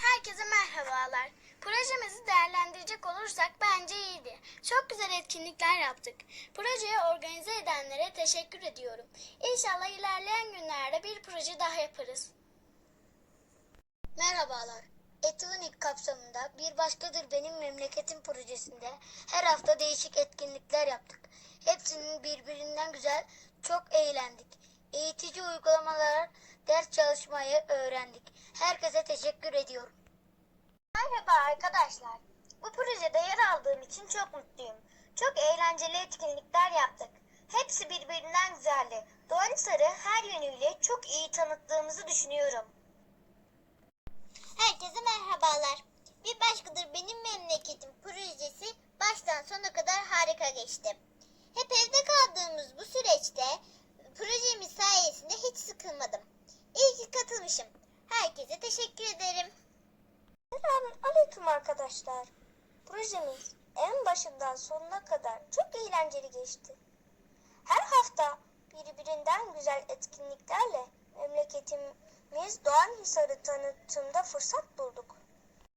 Herkese merhabalar. Projemizi değerlendirecek olursak bence iyiydi. Çok güzel etkinlikler yaptık. Projeyi organize edenlere teşekkür ediyorum. İnşallah ilerleyen günlerde bir proje daha yaparız. Merhabalar. Etkinlik kapsamında Bir Başkadır Benim Memleketim projesinde her hafta değişik etkinlikler yaptık. Hepsinin birbirinden güzel, çok eğlendik. Eğitici uygulamalar, ders çalışmayı öğrendik. Herkese teşekkür ediyorum. Merhaba arkadaşlar. Bu projede yer aldığım için çok mutluyum. Çok eğlenceli etkinlikler yaptık. Hepsi birbirinden güzeldi. Doğanisar'ı her yönüyle çok iyi tanıttığımızı düşünüyorum. Herkese merhabalar. Bir başkadır benim memleketim projesi baştan sona kadar harika geçti. Hep evde kaldığımız bu süreçte projemiz sayesinde hiç sıkılmadım. İyi ki katılmışım. Herkese teşekkür ederim. Selamun aleyküm arkadaşlar. Projemiz en başından sonuna kadar çok eğlenceli geçti. Her hafta birbirinden güzel etkinliklerle memleketimiz Doğan Hisarı tanıtımda fırsat buldu.